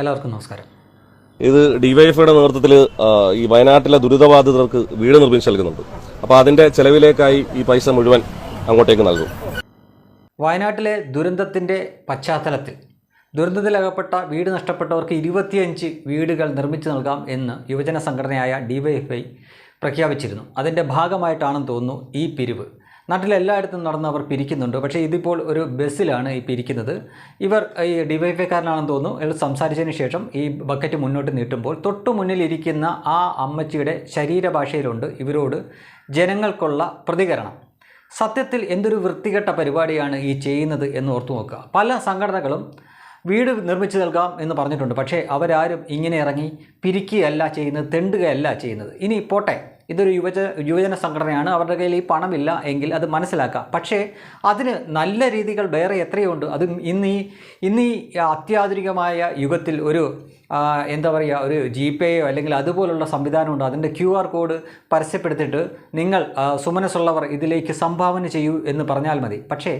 എല്ലാവർക്കും നമസ്കാരം. ഇത് ഡിവൈഎഫ്ഐയുടെ നേതൃത്വത്തിൽ ഈ വയനാട്ടിലെ ദുരിതബാധിതർക്ക് വീട് നിർമ്മിച്ച് നൽകുന്നുണ്ട്. അപ്പോൾ അതിന്റെ ചെലവിലേക്കായി ഈ പൈസ മുഴുവൻ അങ്ങോട്ടേക്ക് നൽകും. വയനാട്ടിലെ ദുരന്തത്തിന്റെ പശ്ചാത്തലത്തിൽ ദുരന്തത്തിലകപ്പെട്ട വീട് നഷ്ടപ്പെട്ടവർക്ക് ഇരുപത്തിയഞ്ച് വീടുകൾ നിർമ്മിച്ചു നൽകാം എന്ന് യുവജന സംഘടനയായ ഡിവൈഎഫ്ഐ പ്രഖ്യാപിച്ചിരുന്നു. അതിന്റെ ഭാഗമായിട്ടാണെന്ന് തോന്നുന്നു ഈ പിരിവ്. നാട്ടിലെല്ലായിടത്തും നടന്ന് അവർ പിരിക്കുന്നുണ്ട്. പക്ഷേ ഇതിപ്പോൾ ഒരു ബസ്സിലാണ് ഈ പിരിക്കുന്നത്. ഇവർ ഈ ഡിവൈഫൈക്കാരനാണെന്ന് തോന്നുന്നു. ഇയാൾ സംസാരിച്ചതിന് ശേഷം ഈ ബക്കറ്റ് മുന്നോട്ട് നീട്ടുമ്പോൾ തൊട്ടു മുന്നിലിരിക്കുന്ന ആ അമ്മച്ചിയുടെ ശരീരഭാഷയിലുണ്ട് ഇവരോട് ജനങ്ങൾക്കുള്ള പ്രതികരണം. സത്യത്തിൽ എന്തൊരു വൃത്തികെട്ട പരിപാടിയാണ് ഈ ചെയ്യുന്നത് എന്ന് ഓർത്തു നോക്കുക. പല സംഘടനകളും വീട് നിർമ്മിച്ചു നൽകാം എന്ന് പറഞ്ഞിട്ടുണ്ട്. പക്ഷേ അവരാരും ഇങ്ങനെ ഇറങ്ങി പിരിക്കുകയല്ല ചെയ്യുന്നത് തെണ്ടുകയല്ല ചെയ്യുന്നത്. ഇനി പോട്ടെ. ഇതൊരു യുവജ യുവജന സംഘടനയാണ്. അവരുടെ കയ്യിൽ ഈ പണമില്ല എങ്കിൽ അത് മനസ്സിലാക്കാം. പക്ഷേ അതിന് നല്ല രീതികൾ വേറെ എത്രയുണ്ട്? അത് ഇന്ന് ഈ ഇന്ന് ഈ അത്യാധുനികമായ യുഗത്തിൽ ഒരു എന്താ പറയുക ഒരു ജി പേയോ അല്ലെങ്കിൽ അതുപോലുള്ള സംവിധാനമുണ്ട് അതിന്റെ ക്യു ആർ കോഡ് പരസ്യപ്പെടുത്തിയിട്ട് നിങ്ങൾ സുമനസ്സുള്ളവർ ഇതിലേക്ക് സംഭാവന ചെയ്യൂ എന്ന് പറഞ്ഞാൽ മതി. പക്ഷേ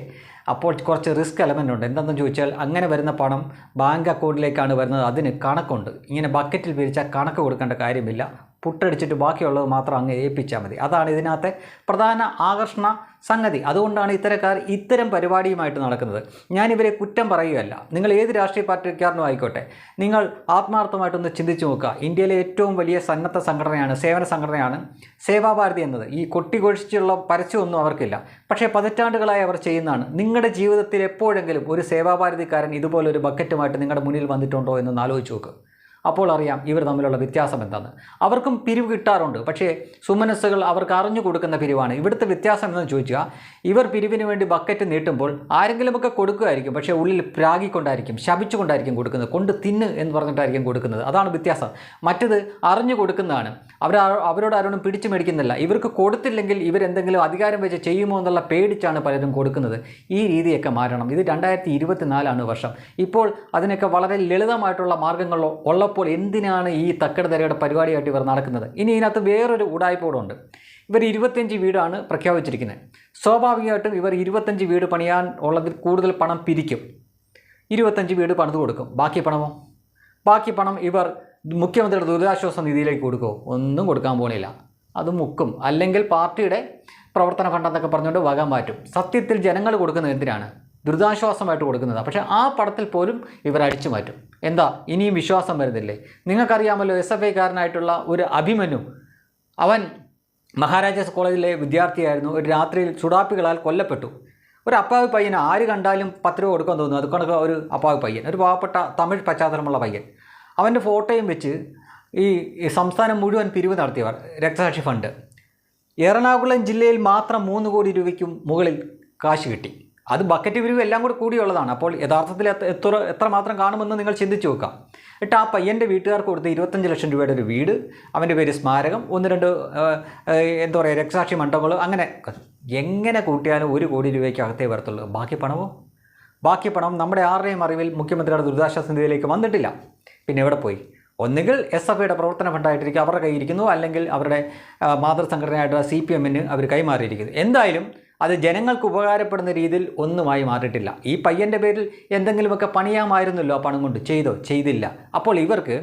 അപ്പോൾ കുറച്ച് റിസ്ക് എലമെന്റ് ഉണ്ട്. എന്താണെന്ന് ചോദിച്ചാൽ അങ്ങനെ വരുന്ന പണം ബാങ്ക് അക്കൗണ്ടിലേക്കാണ് വരുന്നത്. അതിന് കണക്കുണ്ട്. ഇങ്ങനെ ബക്കറ്റിൽ പിരിച്ചാൽ കണക്ക് കൊടുക്കേണ്ട കാര്യമില്ല. പുട്ടടിച്ചിട്ട് ബാക്കിയുള്ളത് മാത്രം അങ്ങ് ഏൽപ്പിച്ചാൽ മതി. അതാണ് ഇതിനകത്തെ പ്രധാന ആകർഷണ സംഗതി. അതുകൊണ്ടാണ് ഇത്തരക്കാർ ഇത്തരം പരിപാടിയുമായിട്ട് നടക്കുന്നത്. ഞാനിവരെ കുറ്റം പറയുകയല്ല. നിങ്ങൾ ഏത് രാഷ്ട്രീയ പാർട്ടിക്കാരനും ആയിക്കോട്ടെ നിങ്ങൾ ആത്മാർത്ഥമായിട്ടൊന്ന് ചിന്തിച്ചു നോക്കുക. ഇന്ത്യയിലെ ഏറ്റവും വലിയ സന്നദ്ധ സംഘടനയാണ് സേവന സംഘടനയാണ് സേവാഭാരതി എന്നത്. ഈ കൊട്ടിഘോഷിച്ചുള്ള പരസ്യമൊന്നും അവർക്കില്ല. പക്ഷേ പതിറ്റാണ്ടുകളായി അവർ ചെയ്യുന്നതാണ്. നിങ്ങളുടെ ജീവിതത്തിൽ എപ്പോഴെങ്കിലും ഒരു സേവാഭാരതിക്കാരൻ ഇതുപോലൊരു ബക്കറ്റുമായിട്ട് നിങ്ങളുടെ മുന്നിൽ വന്നിട്ടുണ്ടോ എന്നൊന്ന് ആലോചിച്ച് നോക്ക്. അപ്പോൾ അറിയാം ഇവർ തമ്മിലുള്ള വ്യത്യാസം എന്താണ്. അവർക്കും പിരിവ് കിട്ടാറുണ്ട്. പക്ഷേ സുമനസ്സുകൾ അവർക്ക് അറിഞ്ഞു കൊടുക്കുന്ന പിരിവാണ്. ഇവിടുത്തെ വ്യത്യാസം എന്ന് ചോദിച്ചാൽ ഇവർ പിരിവിന് വേണ്ടി ബക്കറ്റ് നീട്ടുമ്പോൾ ആരെങ്കിലുമൊക്കെ കൊടുക്കുമായിരിക്കും. പക്ഷേ ഉള്ളിൽ പ്രാഗിക്കൊണ്ടായിരിക്കും ശപിച്ചുകൊണ്ടായിരിക്കും കൊടുക്കുന്നത്. കൊണ്ട് തിന്ന് എന്ന് പറഞ്ഞിട്ടായിരിക്കും കൊടുക്കുന്നത്. അതാണ് വ്യത്യാസം. മറ്റത് അറിഞ്ഞു കൊടുക്കുന്നതാണ്. അവർ അവരോട് ആരോടും പിടിച്ചു മേടിക്കുന്നില്ല. ഇവർക്ക് കൊടുത്തില്ലെങ്കിൽ ഇവരെന്തെങ്കിലും അധികാരം വെച്ച് ചെയ്യുമോ എന്നുള്ള പേടിച്ചാണ് പലരും കൊടുക്കുന്നത്. ഈ രീതിയൊക്കെ മാറണം. ഇത് രണ്ടായിരത്തി ഇരുപത്തിനാലാണ് വർഷം. ഇപ്പോൾ അതിനൊക്കെ വളരെ ലളിതമായിട്ടുള്ള മാർഗങ്ങൾ ഉള്ളപ്പോൾ എന്തിനാണ് ഈ തക്കട തരയുടെ പരിപാടിയായിട്ട് ഇവർ നടക്കുന്നത്? ഇനി ഇതിനകത്ത് വേറൊരു ഉടായ്പോടുണ്ട് ഇവർ ഇരുപത്തഞ്ച് വീടാണ് പ്രഖ്യാപിച്ചിരിക്കുന്നത്. സ്വാഭാവികമായിട്ടും ഇവർ ഇരുപത്തഞ്ച് വീട് പണിയാൻ ഉള്ളതിൽ കൂടുതൽ പണം പിരിക്കും. ഇരുപത്തഞ്ച് വീട് പണിത് കൊടുക്കും. ബാക്കി പണമോ? ബാക്കി പണം ഇവർ മുഖ്യമന്ത്രിയുടെ ദുരിതാശ്വാസ നിധിയിലേക്ക് കൊടുക്കുമോ ഒന്നും കൊടുക്കാൻ പോണില്ല. അത് മുക്കും. അല്ലെങ്കിൽ പാർട്ടിയുടെ പ്രവർത്തന ഫണ്ടെന്നൊക്കെ പറഞ്ഞുകൊണ്ട് വക മാറ്റും. സത്യത്തിൽ ജനങ്ങൾ കൊടുക്കുന്നത് എന്തിനാണ്? ദുരിതാശ്വാസമായിട്ട് കൊടുക്കുന്നത്. പക്ഷേ ആ പടത്തിൽ പോലും ഇവർ അടിച്ചു മാറ്റും. എന്താ? ഇനിയും വിശ്വാസം വരുന്നില്ലേ? നിങ്ങൾക്കറിയാമല്ലോ എസ് എഫ് ഐക്കാരനായിട്ടുള്ള ഒരു അഭിമന്യു അവൻ മഹാരാജാസ് കോളേജിലെ വിദ്യാർത്ഥിയായിരുന്നു. ഒരു രാത്രിയിൽ ചുടാപ്പികളാൽ കൊല്ലപ്പെട്ടു. ഒരു അപ്പാവ് പയ്യൻ ആര് കണ്ടാലും പത്ത് രൂപ കൊടുക്കാൻ തോന്നുന്നു അതുകൊണ്ട് ഒരു അപ്പാവ് പയ്യൻ ഒരു പാവപ്പെട്ട തമിഴ് പശ്ചാത്തലമുള്ള പയ്യൻ. അവന്റെ ഫോട്ടോയും വെച്ച് ഈ സംസ്ഥാനം മുഴുവൻ പിരിവ് നടത്തിയവർ രക്തസാക്ഷി ഫണ്ട്. എറണാകുളം ജില്ലയിൽ മാത്രം മൂന്ന് കോടി രൂപയ്ക്കും മുകളിൽ കാശ് കിട്ടി. അത് ബക്കറ്റ് വിരിവ് എല്ലാം കൂടി കൂടിയുള്ളതാണ്. അപ്പോൾ യഥാർത്ഥത്തിൽ എത്ര എത്ര മാത്രം കാണുമെന്ന് നിങ്ങൾ ചിന്തിച്ചു നോക്കാം. എന്നിട്ട് ആ പയ്യന്റെ വീട്ടുകാർക്ക് കൊടുത്ത് ഇരുപത്തഞ്ച് ലക്ഷം രൂപയുടെ ഒരു വീട് അവന്റെ പേര് സ്മാരകം ഒന്ന് രണ്ട് എന്താ പറയുക രക്തസാക്ഷി മണ്ഡപങ്ങൾ അങ്ങനെ എങ്ങനെ കൂട്ടിയാലും ഒരു കോടി രൂപയ്ക്കകത്തേ വരത്തുള്ളൂ. ബാക്കി പണമോ? ബാക്കി പണം നമ്മുടെ ആരുടെയും അറിവിൽ മുഖ്യമന്ത്രിയുടെ ദുരിതാശ്വാസ നിധിയിലേക്ക് വന്നിട്ടില്ല. പിന്നെ എവിടെ പോയി? ഒന്നുകിൽ എസ് എഫ് ഐയുടെ പ്രവർത്തന ഫണ്ടായിട്ടിരിക്കും അവരുടെ കൈയിരിക്കുന്നു അല്ലെങ്കിൽ അവരുടെ മാതൃസംഘടനയായിട്ടുള്ള സി പി എമ്മിന് അവർ കൈമാറിയിരിക്കുന്നു. എന്തായാലും അത് ജനങ്ങൾക്ക് ഉപകാരപ്പെടുന്ന രീതിയിൽ ഒന്നുമായി മാറിയിട്ടില്ല. ഈ പയ്യന്റെ പേരിൽ എന്തെങ്കിലുമൊക്കെ പണിയാമായിരുന്നല്ലോ ആ പണം കൊണ്ട്. ചെയ്തോ? ചെയ്തില്ല. അപ്പോൾ ഇവർക്ക്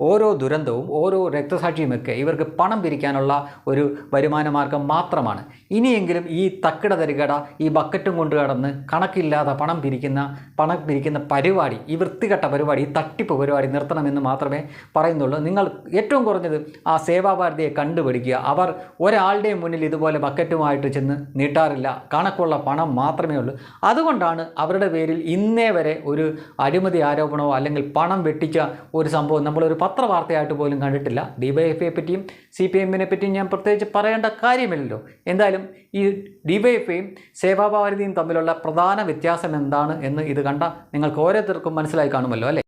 ഓരോ ദുരന്തവും ഓരോ രക്തസാക്ഷിയുമൊക്കെ ഇവർക്ക് പണം പിരിക്കാനുള്ള ഒരു വരുമാനമാർഗം മാത്രമാണ്. ഇനിയെങ്കിലും ഈ തക്കിട തരികട ഈ ബക്കറ്റും കൊണ്ട് കടന്ന് കണക്കില്ലാതെ പണം പിരിക്കുന്ന പണം പിരിക്കുന്ന പരിപാടി ഈ വൃത്തികെട്ട പരിപാടി ഈ തട്ടിപ്പ് പരിപാടി നിർത്തണമെന്ന് മാത്രമേ പറയുന്നുള്ളൂ. നിങ്ങൾ ഏറ്റവും കുറഞ്ഞത് ആ സേവാഭാരതിയെ കണ്ടുപിടിക്കുക. അവർ ഒരാളുടെയും മുന്നിൽ ഇതുപോലെ ബക്കറ്റുമായിട്ട് ചെന്ന് നീട്ടാറില്ല. കണക്കുള്ള പണം മാത്രമേ ഉള്ളൂ. അതുകൊണ്ടാണ് അവരുടെ പേരിൽ ഇന്നേ വരെ ഒരു അഴിമതി ആരോപണമോ അല്ലെങ്കിൽ പണം വെട്ടിച്ച ഒരു സംഭവം നമ്മളൊരു പത്രവാർത്തയായിട്ട് പോലും കണ്ടിട്ടില്ല. ഡിവൈഎഫ്ഐയെ പറ്റിയും സി പി എമ്മിനെ പറ്റിയും ഞാൻ പ്രത്യേകിച്ച് പറയേണ്ട കാര്യമില്ലല്ലോ. എന്തായാലും ഈ ഡിവൈഎഫ്ഐയും സേവാഭാരതിയും തമ്മിലുള്ള പ്രധാന വ്യത്യാസം എന്താണ് എന്ന് ഇത് കണ്ട നിങ്ങൾക്ക് ഓരോരുത്തർക്കും മനസ്സിലായി കാണുമല്ലോ അല്ലേ?